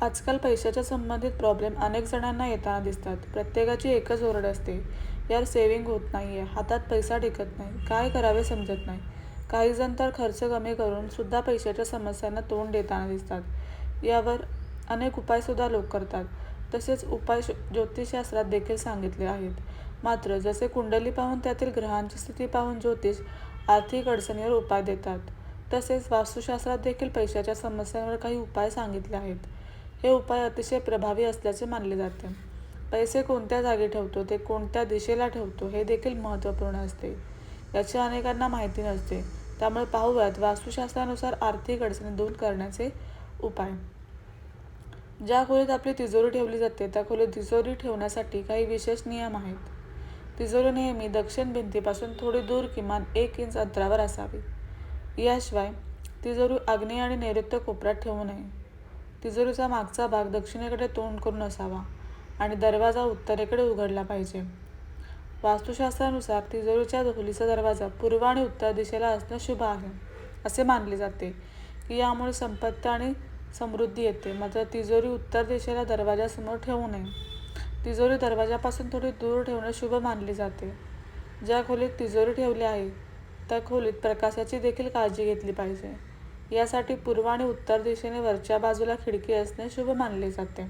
आजकाल पैशाच्या संबंधित प्रॉब्लेम अनेक जणांना येताना दिसतात. प्रत्येकाची एकच ओरड असते. यार सेविंग होत नाही आहे हातात पैसा टिकत नाही. काय करावे समजत नाही. काही जण तर खर्च कमी करून सुद्धा पैशाच्या समस्यांना तोंड देताना दिसतात. यावर अनेक उपायसुद्धा लोक करतात. तसेच उपाय श- ज्योतिषशास्त्रात देखील सांगितले आहेत. मात्र जसे कुंडली पाहून त्यातील ग्रहांची स्थिती पाहून ज्योतिष आर्थिक अडचणीवर उपाय देतात तसेच वास्तुशास्त्रात देखील पैशाच्या समस्यांवर काही उपाय सांगितले आहेत. हे उपाय अतिशय प्रभावी असल्याचे मानले जाते. पैसे कोणत्या जागी ठेवतो ते कोणत्या दिशेला ठेवतो हे देखील महत्त्वपूर्ण असते. याची अनेकांना माहिती नसते. त्यामुळे पाहूयात वास्तुशास्त्रानुसार आर्थिक अडचणी दूर करण्याचे उपाय. ज्या खोलीत आपली तिजोरी ठेवली जाते त्या खोलीत तिजोरी ठेवण्यासाठी काही विशेष नियम आहेत. तिजोरी नेहमी दक्षिण भिंतीपासून थोडी दूर किमान एक इंच अंतरावर असावी. याशिवाय तिजोरी आग्नेय आणि नैऋत्य कोपऱ्यात ठेवू नये. तिजोरीचा मागचा भाग दक्षिणेकडे तोंड करून असावा आणि दरवाजा उत्तरेकडे उघडला पाहिजे. वास्तुशास्त्रानुसार तिजोरीच्या खोलीचा दरवाजा पूर्व आणि उत्तर दिशेला असणं शुभ आहे असे मानले जाते. की यामुळे संपत्ती आणि समृद्धी येते मात्र तिजोरी उत्तर दिशेला दरवाजासमोर ठेवू नये. तिजोरी दरवाजापासून थोडी दूर ठेवणे शुभ मानले जाते. ज्या खोलीत तिजोरी ठेवली आहे त्या खोलीत प्रकाशाची देखील काळजी घेतली पाहिजे. यासाठी पूर्व आणि उत्तर दिशेने वरच्या बाजूला खिडकी असणे शुभ मानले जाते.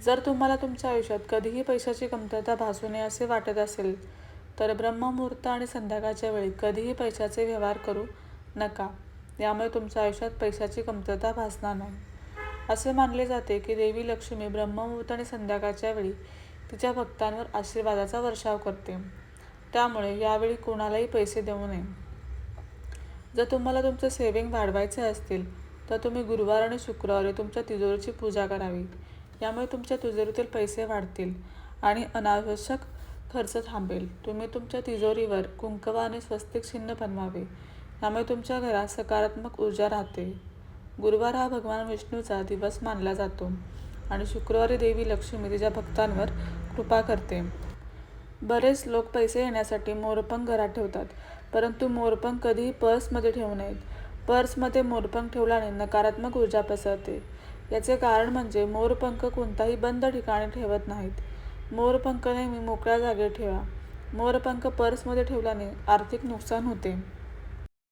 जर तुम्हाला तुमच्या आयुष्यात कधीही पैशाची कमतरता भासू नये असे वाटत असेल तर ब्रह्ममुहूर्त आणि संध्याकाळच्या वेळी कधीही पैशाचे व्यवहार करू नका. यामुळे तुमच्या आयुष्यात पैशाची कमतरता भासणार नाही. असे मानले जाते की देवी लक्ष्मी ब्रह्ममुहूर्त आणि संध्याकाळच्या वेळी तिच्या भक्तांवर आशीर्वादाचा वर्षाव करते. त्यामुळे यावेळी कोणालाही पैसे देऊ नये. जर तुम्हाला तुमचं सेविंग वाढवायचे असतील तर तुम्ही गुरुवार आणि शुक्रवारी तुमच्या तिजोरीची पूजा करावी यामुळे तुमच्या तिजोरीतील पैसे वाढतील आणि अनावश्यक खर्च थांबेल. तुम्ही तुमच्या तिजोरीवर कुंकवा आणि स्वस्तिक चिन्ह बनवावे. यामुळे तुमच्या घरात सकारात्मक ऊर्जा राहते. गुरुवार हा भगवान विष्णूचा दिवस मानला जातो आणि शुक्रवारी देवी लक्ष्मी तिच्या भक्तांवर कृपा करते. बरेच लोक पैसे येण्यासाठी मोरपंग घरात ठेवतात. परंतु मोरपंख कधीही पर्समध्ये ठेवू नयेत. पर्समध्ये मोरपंख ठेवल्याने नकारात्मक ऊर्जा पसरते. याचे कारण म्हणजे मोरपंख कोणताही बंद ठिकाणी ठेवत नाहीत. मोरपंख नेहमी मोकळ्या जागेत ठेवा. मोरपंख पर्समध्ये ठेवल्याने आर्थिक नुकसान होते.